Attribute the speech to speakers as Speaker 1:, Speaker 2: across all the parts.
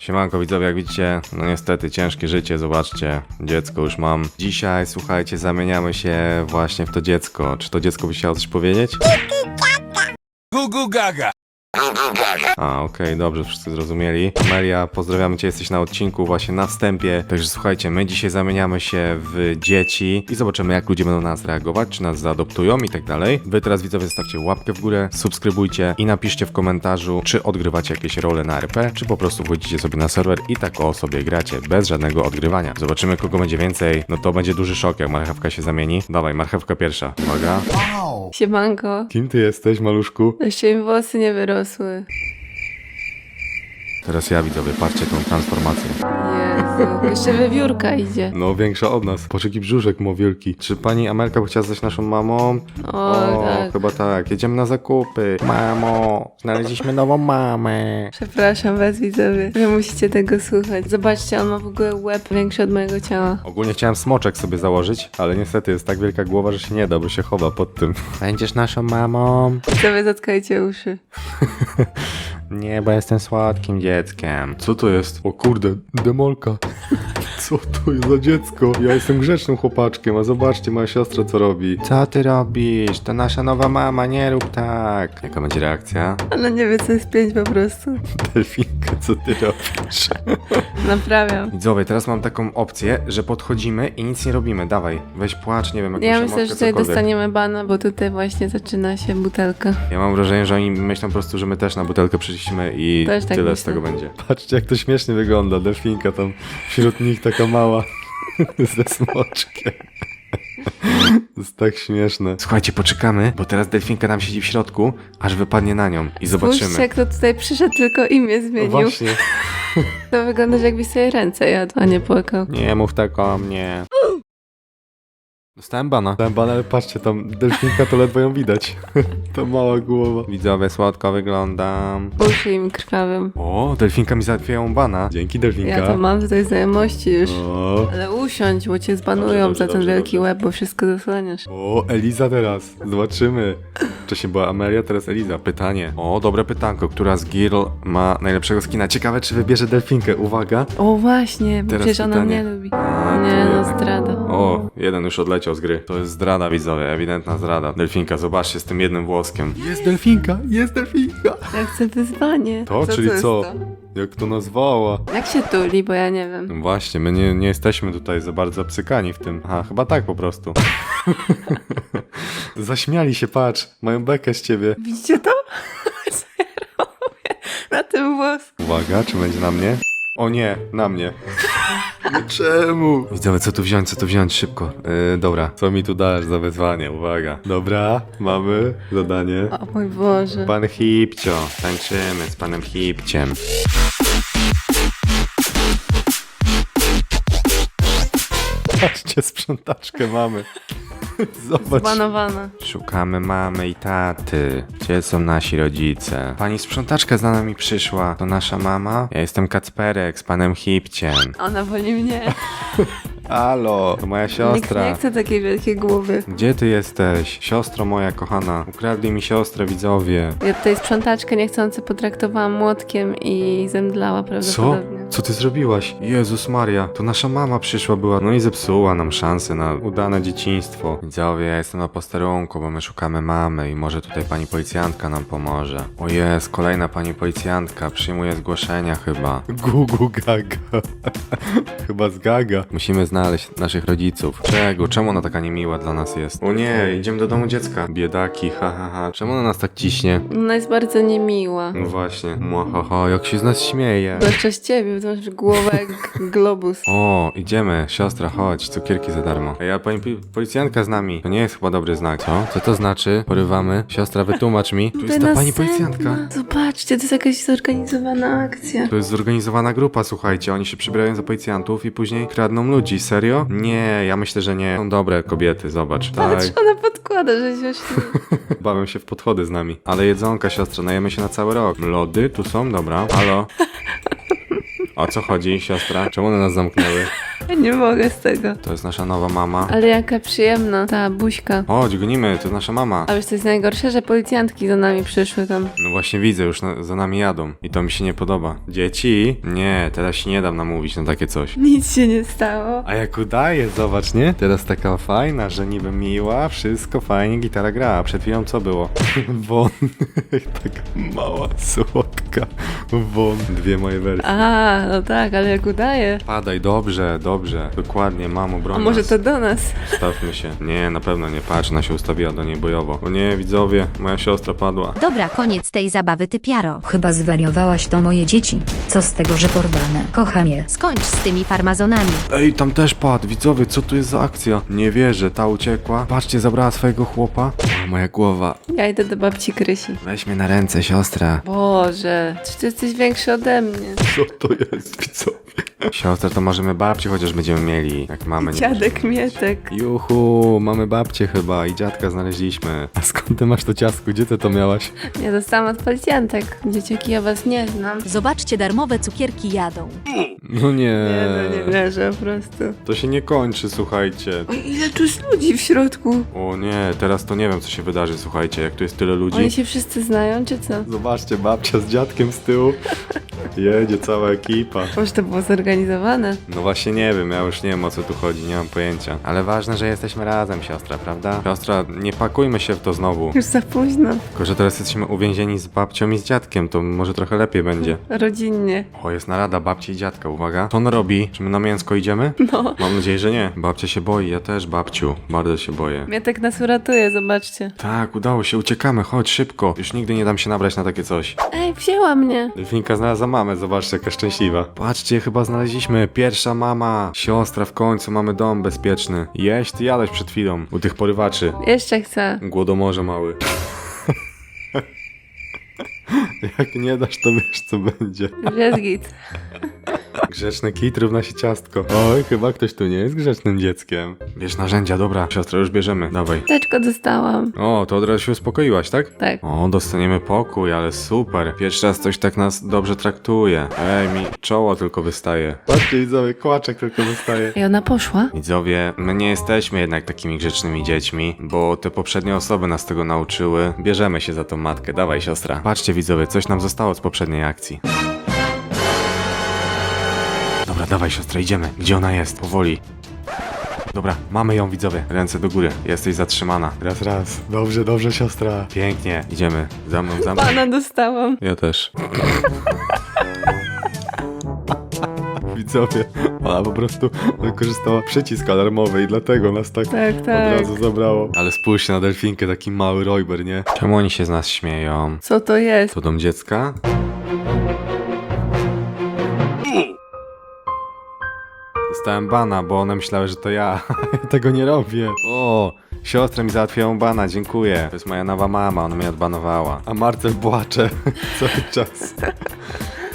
Speaker 1: Siemanko widzowie, jak widzicie, no niestety ciężkie życie, zobaczcie, dziecko już mam. Dzisiaj, słuchajcie, zamieniamy się właśnie w to dziecko. Czy to dziecko by chciało coś powiedzieć?
Speaker 2: Gugu Gaga.
Speaker 1: A, okej, dobrze, wszyscy zrozumieli. Amelia, pozdrawiamy Cię, jesteś na odcinku właśnie na wstępie. Także słuchajcie, my dzisiaj zamieniamy się w dzieci i zobaczymy, jak ludzie będą na nas reagować, czy nas zaadoptują i tak dalej. Wy teraz, widzowie, zostawcie łapkę w górę, subskrybujcie i napiszcie w komentarzu, czy odgrywacie jakieś role na RP, czy po prostu wchodzicie sobie na serwer i tak o sobie gracie, bez żadnego odgrywania. Zobaczymy, kogo będzie więcej. No to będzie duży szok, jak marchewka się zamieni. Dawaj, marchewka pierwsza. Uwaga.
Speaker 3: Siemanko.
Speaker 1: Kim ty jesteś, maluszku?
Speaker 3: Jeszcze mi włosy nie wyrosły. 说。
Speaker 1: Teraz ja, widzowie, patrzcie tą transformację.
Speaker 3: Jezu. Jeszcze wywiórka idzie.
Speaker 1: No, większa od nas. Jaki brzuszek ma wielki. Czy pani Amelka by chciała zostać naszą mamą?
Speaker 3: O, tak.
Speaker 1: chyba tak. Jedziemy na zakupy. Mamo, znaleźliśmy nową mamę.
Speaker 3: Przepraszam was widzowie, że musicie tego słuchać. Zobaczcie, on ma w ogóle łeb większy od mojego ciała.
Speaker 1: Ogólnie chciałem smoczek sobie założyć, ale niestety jest tak wielka głowa, że się nie da, bo się chowa pod tym. Będziesz naszą mamą?
Speaker 3: Widzowie, zatkajcie uszy.
Speaker 1: Nie, bo jestem słodkim dzieckiem. Co to jest? O kurde, demolka. Co to jest za dziecko? Ja jestem grzecznym chłopaczkiem, a zobaczcie moja siostra co robi. Co ty robisz? To nasza nowa mama, nie rób tak. Jaka będzie reakcja?
Speaker 3: Ona nie wie co jest pięć po prostu.
Speaker 1: Delfinka, co ty robisz?
Speaker 3: Naprawiam.
Speaker 1: Widzowie, teraz mam taką opcję, że podchodzimy i nic nie robimy. Dawaj, weź płacz, nie wiem, jakąś
Speaker 3: Ja myślę,
Speaker 1: emotkę,
Speaker 3: że tutaj
Speaker 1: cokolwiek.
Speaker 3: dostaniemy bana, bo tutaj właśnie zaczyna się butelka.
Speaker 1: Ja mam wrażenie, że oni myślą po prostu, że my też na butelkę przyszliśmy i
Speaker 3: Też tak
Speaker 1: tyle z
Speaker 3: myślę.
Speaker 1: tego będzie. Patrzcie, jak to śmiesznie wygląda. Delfinka tam wśród nich taka mała ze smoczkiem. To jest tak śmieszne. Słuchajcie, poczekamy, bo teraz delfinka nam siedzi w środku, aż wypadnie na nią i zobaczymy.
Speaker 3: Spójrzcie, kto tutaj przyszedł, tylko imię
Speaker 1: No
Speaker 3: zmienił.
Speaker 1: właśnie.
Speaker 3: To wygląda, że jakbyś sobie ręce jadł, a nie płakał.
Speaker 1: Nie mów tak o mnie. Dostałem bana. Dostałem bana, ale patrzcie, tam delfinka to ledwo ją widać. to mała głowa. Widzowie, słodko wyglądam.
Speaker 3: Uszy im krwawią.
Speaker 1: O, delfinka mi załatwiają bana. Dzięki, delfinka.
Speaker 3: Ja to mam tutaj znajomości już.
Speaker 1: O,
Speaker 3: Ale usiądź, bo cię zbanują
Speaker 1: Dobrze,
Speaker 3: za
Speaker 1: dobrze,
Speaker 3: ten
Speaker 1: dobrze,
Speaker 3: wielki
Speaker 1: dobrze.
Speaker 3: łeb, bo wszystko zasłaniasz.
Speaker 1: o, Eliza teraz. Zobaczymy. Wcześniej była Amelia, teraz Eliza. Pytanie. O, dobre pytanko. Która z girl ma najlepszego skina? Ciekawe, czy wybierze delfinkę. Uwaga.
Speaker 3: O właśnie, bo
Speaker 1: Teraz
Speaker 3: przecież ona
Speaker 1: pytanie.
Speaker 3: mnie lubi.
Speaker 1: A, to
Speaker 3: Nie,
Speaker 1: jednak-
Speaker 3: zdrada.
Speaker 1: O, jeden już odleciał z gry. To jest zdrada, widzowie, ewidentna zdrada. Delfinka, zobaczcie z tym jednym włoskiem. Jest delfinka, jest delfinka.
Speaker 3: Ja chcę wyzwanie.
Speaker 1: To, czyli
Speaker 3: jest
Speaker 1: co?
Speaker 3: to?
Speaker 1: Jak to nazwała?
Speaker 3: Jak się tuli, bo ja nie wiem.
Speaker 1: No właśnie, my nie, nie jesteśmy tutaj za bardzo obcykani w tym. Aha, chyba tak po prostu. Zaśmiali się, patrz, mają bekę z ciebie.
Speaker 3: Widzicie to? Co ja robię? Na tym włosku.
Speaker 1: Uwaga, czy będzie na mnie? O nie, na mnie. No Czemu? Widzowie, co tu wziąć, co tu wziąć, szybko. Yy, dobra, co mi tu dasz za wyzwanie, uwaga. Dobra, mamy zadanie.
Speaker 3: O mój Boże.
Speaker 1: Pan Hipcio, tańczymy z panem Hipciem. Patrzcie, sprzątaczkę mamy. Zobacz.
Speaker 3: Zbanowana.
Speaker 1: Szukamy mamy i taty. Gdzie są nasi rodzice? Pani sprzątaczka za nami przyszła. To nasza mama? Ja jestem Kacperek z panem Hipciem.
Speaker 3: Ona woli mnie.
Speaker 1: Halo, to moja
Speaker 3: Nikt
Speaker 1: siostra.
Speaker 3: nie chce takiej wielkiej głowy.
Speaker 1: Gdzie ty jesteś? Siostro moja kochana. Ukradli mi siostrę, widzowie.
Speaker 3: Ja tutaj sprzątaczkę niechcący potraktowałam młotkiem i zemdlała
Speaker 1: Co?
Speaker 3: prawdopodobnie.
Speaker 1: Co ty zrobiłaś? Jezus Maria, to nasza mama przyszła była, no i zepsuła nam szansę na udane dzieciństwo. Widzowie, ja jestem na posterunku, bo my szukamy mamy i może tutaj pani policjantka nam pomoże. O jest, kolejna pani policjantka, przyjmuje zgłoszenia chyba. Gugu gaga. chyba z gaga. Musimy znaleźć naszych rodziców. Czego? Czemu ona taka niemiła dla nas jest? O nie, idziemy do domu dziecka. Biedaki, ha ha ha. Czemu ona nas tak ciśnie?
Speaker 3: Ona jest bardzo niemiła.
Speaker 1: No właśnie. Mwahaha, jak się z nas śmieje.
Speaker 3: Zwłaszcza z ciebie, ty masz głowę globus.
Speaker 1: O, idziemy, siostra, chodź, cukierki za darmo. Ej, a pani pi- policjantka z nami. To nie jest chyba dobry znak, co? Co to znaczy? Porywamy. Siostra, wytłumacz mi. Tu jest ta pani
Speaker 3: następna.
Speaker 1: policjantka.
Speaker 3: Zobaczcie, to jest jakaś zorganizowana akcja.
Speaker 1: To jest zorganizowana grupa, słuchajcie. Oni się przybierają za policjantów i później kradną ludzi. Serio? Nie, ja myślę, że nie. Są dobre kobiety, zobacz. Tak,
Speaker 3: Patrz, ona podkłada, że się śmieje.
Speaker 1: bawią się w podchody z nami. Ale jedzonka, siostra, najemy się na cały rok. Lody tu są? Dobra. Halo? O co chodzi, siostra? Czemu one nas zamknęły?
Speaker 3: Nie mogę z tego.
Speaker 1: To jest nasza nowa mama.
Speaker 3: Ale jaka przyjemna ta buźka.
Speaker 1: Chodź, gonimy, to jest nasza mama.
Speaker 3: A wiesz co jest najgorsze, że policjantki za nami przyszły tam.
Speaker 1: No właśnie widzę, już na, za nami jadą. I to mi się nie podoba. Dzieci? Nie, teraz się nie dam namówić na takie coś.
Speaker 3: Nic się nie stało.
Speaker 1: A jak udaje, zobacz, nie? Teraz taka fajna, że niby miła, wszystko fajnie, gitara gra. A przed chwilą co było? Won. taka mała, słodka. Won. Dwie moje wersje.
Speaker 3: A, no tak, ale jak udaje.
Speaker 1: Padaj, dobrze, dobrze. Dokładnie, mamo, broń
Speaker 3: A może
Speaker 1: nas.
Speaker 3: to do nas?
Speaker 1: Stawmy się. Nie, na pewno nie. Patrz, ona się ustawiła do niej bojowo. O nie, widzowie, moja siostra padła.
Speaker 4: Dobra, koniec tej zabawy, ty piaro.
Speaker 5: Chyba zwariowałaś to moje dzieci. Co z tego, że porwane? Kocham je.
Speaker 4: Skończ z tymi farmazonami.
Speaker 1: Ej, tam też padł, widzowie, co tu jest za akcja? Nie wierzę, ta uciekła. Patrzcie, zabrała swojego chłopa. O, moja głowa.
Speaker 3: Ja idę do babci Krysi.
Speaker 1: Weź mnie na ręce, siostra.
Speaker 3: Boże, czy ty jesteś większy ode mnie?
Speaker 1: Co to jest, Siostra, to możemy babci chociaż będziemy mieli, jak mamy. nie
Speaker 3: Dziadek Mietek.
Speaker 1: Juhu, mamy babcię chyba i dziadka znaleźliśmy. A skąd ty masz to ciastko? Gdzie ty to miałaś?
Speaker 3: Ja dostałam od policjantek. Dzieciaki, ja was nie znam.
Speaker 4: Zobaczcie, darmowe cukierki jadą.
Speaker 1: No nie.
Speaker 3: Nie, no nie wierzę po prostu.
Speaker 1: To się nie kończy, słuchajcie.
Speaker 3: Oj, ile tu jest ludzi w środku?
Speaker 1: O nie, teraz to nie wiem, co się wydarzy, słuchajcie, jak tu jest tyle ludzi.
Speaker 3: Oni się wszyscy znają, czy co?
Speaker 1: Zobaczcie, babcia z dziadkiem z tyłu. Jedzie cała ekipa.
Speaker 3: Może to było zorganizowane?
Speaker 1: No właśnie nie wiem, ja już nie wiem o co tu chodzi, nie mam pojęcia. Ale ważne, że jesteśmy razem, siostra, prawda? Siostra, nie pakujmy się w to znowu.
Speaker 3: Już za późno.
Speaker 1: Tylko, że teraz jesteśmy uwięzieni z babcią i z dziadkiem, to może trochę lepiej będzie.
Speaker 3: Rodzinnie.
Speaker 1: O, jest narada babci i dziadka, uwaga. Co on robi? Czy my na mięsko idziemy?
Speaker 3: No.
Speaker 1: Mam nadzieję, że nie. Babcia się boi, ja też, babciu. Bardzo się boję.
Speaker 3: Mietek nas uratuje, zobaczcie.
Speaker 1: Tak, udało się, uciekamy, chodź szybko. Już nigdy nie dam się nabrać na takie coś.
Speaker 3: Ej, wzięła mnie.
Speaker 1: Delfinka znalazła mamę, zobaczcie jaka szczęśliwa. Patrzcie, chyba znaleźliśmy pierwsza mama. Siostra, w końcu mamy dom bezpieczny. Jeść, ty jadłeś przed chwilą, u tych porywaczy.
Speaker 3: Jeszcze chcę.
Speaker 1: Głodomorze mały. Jak nie dasz, to wiesz co będzie.
Speaker 3: Jest git.
Speaker 1: Grzeczny kit równa się ciastko. Oj, chyba ktoś tu nie jest grzecznym dzieckiem. Bierz narzędzia, dobra. Siostra, już bierzemy, dawaj.
Speaker 3: Teczko dostałam.
Speaker 1: O, to od razu się uspokoiłaś, tak?
Speaker 3: Tak.
Speaker 1: O, dostaniemy pokój, ale super. Pierwszy raz ktoś tak nas dobrze traktuje. Ej, mi czoło tylko wystaje. Patrzcie, widzowie, kłaczek tylko wystaje.
Speaker 3: I ona poszła?
Speaker 1: Widzowie, my nie jesteśmy jednak takimi grzecznymi dziećmi, bo te poprzednie osoby nas tego nauczyły. Bierzemy się za tą matkę, dawaj siostra. Patrzcie widzowie, coś nam zostało z poprzedniej akcji. Dobra, dawaj siostra, idziemy. Gdzie ona jest? Powoli. Dobra, mamy ją widzowie. Ręce do góry. Jesteś zatrzymana. Raz, raz. Dobrze, dobrze siostra. Pięknie. Idziemy. Za mną, za mną.
Speaker 3: Pana dostałam.
Speaker 1: Ja też. Widzowie, ona po prostu wykorzystała przycisk alarmowy i dlatego nas tak,
Speaker 3: Tak,
Speaker 1: od
Speaker 3: tak.
Speaker 1: razu zabrało. Ale spójrzcie na delfinkę, taki mały Royber, nie? Czemu oni się z nas śmieją?
Speaker 3: Co to jest?
Speaker 1: To dom dziecka? Dostałem bana, bo one myślały, że to ja. tego nie robię. O, siostra mi załatwiła bana, dziękuję. To jest moja nowa mama, ona mnie odbanowała. A Marcel płacze cały czas.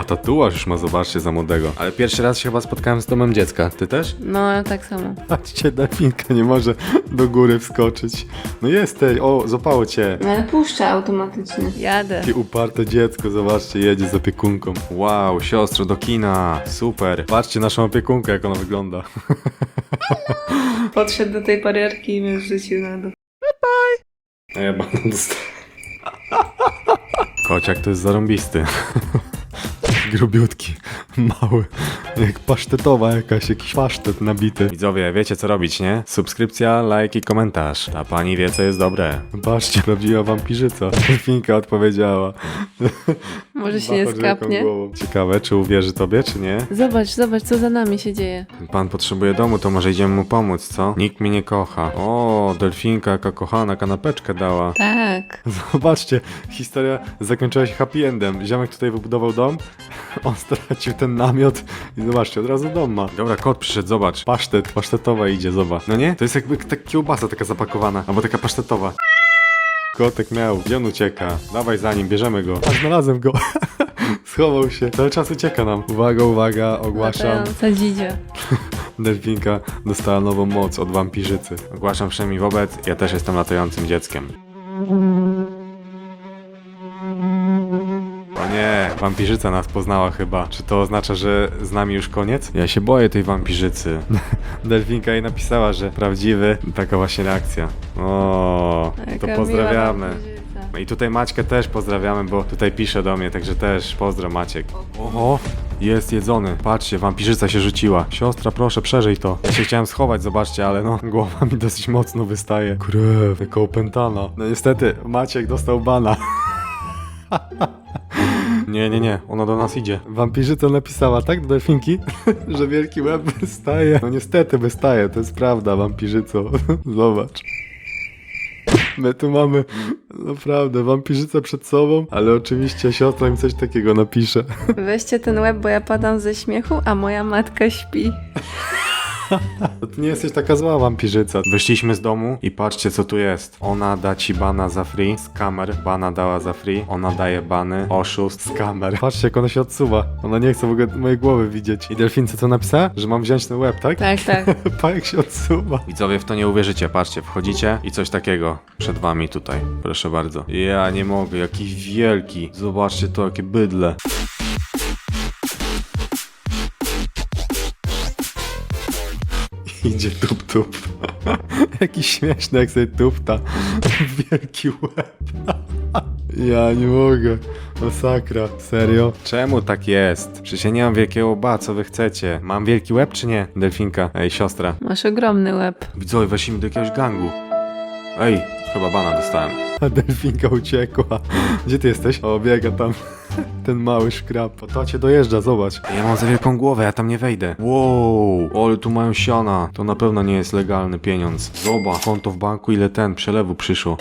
Speaker 1: A tatuaż już ma, zobaczcie, za młodego. Ale pierwszy raz się chyba spotkałem z domem dziecka. Ty też?
Speaker 3: No, ja tak samo.
Speaker 1: Patrzcie, delfinka nie może do góry wskoczyć. No jesteś, o, złapało cię.
Speaker 3: Ale puszcza automatycznie. Jadę.
Speaker 1: Takie uparte dziecko, zobaczcie, jedzie z opiekunką. Wow, siostro, do kina, super. Patrzcie naszą opiekunkę, jak ona wygląda.
Speaker 3: Podszedł do tej barierki i mnie wrzucił na dół.
Speaker 1: A ja banan dostałem. Kociak to jest zarąbisty. Grubiutki, mały, jak pasztetowa jakaś, jakiś pasztet nabity. Widzowie, wiecie co robić, nie? Subskrypcja, like i komentarz. Ta pani wie co jest dobre. Patrzcie, prawdziwa wampirzyca. Finka odpowiedziała.
Speaker 3: Może się nie skapnie.
Speaker 1: głową. Ciekawe, czy uwierzy tobie, czy nie?
Speaker 3: Zobacz, zobacz, co za nami się dzieje.
Speaker 1: Pan potrzebuje domu, to może idziemy mu pomóc, co? Nikt mnie nie kocha. O, delfinka, jaka kochana, kanapeczkę dała.
Speaker 3: Tak.
Speaker 1: Zobaczcie, historia zakończyła się happy endem. Ziomek tutaj wybudował dom, on stracił ten namiot i zobaczcie, od razu dom ma. Dobra, kot przyszedł, zobacz. Pasztet, pasztetowa idzie, zobacz. No nie? To jest jakby taka kiełbasa taka zapakowana, albo taka pasztetowa. Kotek miał, gdzie on ucieka? Dawaj za nim, bierzemy go. A znalazłem go. Schował się, cały czas ucieka nam. Uwaga, uwaga, ogłaszam.
Speaker 3: Dzidzia.
Speaker 1: Delfinka dostała nową moc od wampirzycy. Ogłaszam wszemi wobec, ja też jestem latającym dzieckiem. Wampirzyca nas poznała chyba. Czy to oznacza, że z nami już koniec? Ja się boję tej wampirzycy. Delfinka jej napisała, że prawdziwy. Taka właśnie reakcja. O, to
Speaker 3: miła
Speaker 1: pozdrawiamy.
Speaker 3: wampirzyca.
Speaker 1: No i tutaj Maćkę też pozdrawiamy, bo tutaj pisze do mnie, także też pozdro Maciek. Oho, jest jedzony. Patrzcie, wampirzyca się rzuciła. Siostra, proszę, przeżyj to. Ja się chciałem schować, zobaczcie, ale no, głowa mi dosyć mocno wystaje. Krew, jaka opętana. No niestety, Maciek dostał bana. Nie, nie, nie, ona do nas idzie. Wampirzyca napisała, tak, do delfinki? że wielki łeb wystaje. No niestety wystaje, to jest prawda, wampirzyco. Zobacz. My tu mamy naprawdę wampirzycę przed sobą, ale oczywiście siostra mi coś takiego napisze.
Speaker 3: Weźcie ten łeb, bo ja padam ze śmiechu, a moja matka śpi.
Speaker 1: To ty nie jesteś taka zła wampirzyca. Wyszliśmy z domu i patrzcie co tu jest. Ona da ci bana za free, z kamer. Bana dała za free, ona daje bany, oszust, z kamer. Patrzcie jak ona się odsuwa. Ona nie chce w ogóle mojej głowy widzieć. I delfince co napisała? Że mam wziąć ten łeb, tak?
Speaker 3: Tak, tak.
Speaker 1: Pa jak się odsuwa. Widzowie w to nie uwierzycie, patrzcie, wchodzicie i coś takiego przed wami tutaj. Proszę bardzo. Ja nie mogę, jaki wielki. Zobaczcie to, jakie bydle. Idzie tup tup. Jaki śmieszny jak sobie tupta. Wielki łeb. Ja nie mogę. Masakra. Serio? Czemu tak jest? Przecież ja nie mam wielkiego łba, co wy chcecie? Mam wielki łeb czy nie? Delfinka. Ej, siostra.
Speaker 3: Masz ogromny łeb.
Speaker 1: Widzowie, weszliśmy do jakiegoś gangu. Ej, chyba bana dostałem. A delfinka uciekła. Gdzie ty jesteś? O, biega tam. Ten mały szkrab. To cię dojeżdża, zobacz. Ja mam za wielką głowę, ja tam nie wejdę. Wow, ale tu mają siana. To na pewno nie jest legalny pieniądz. Zobacz, konto w banku, ile ten przelewu przyszło.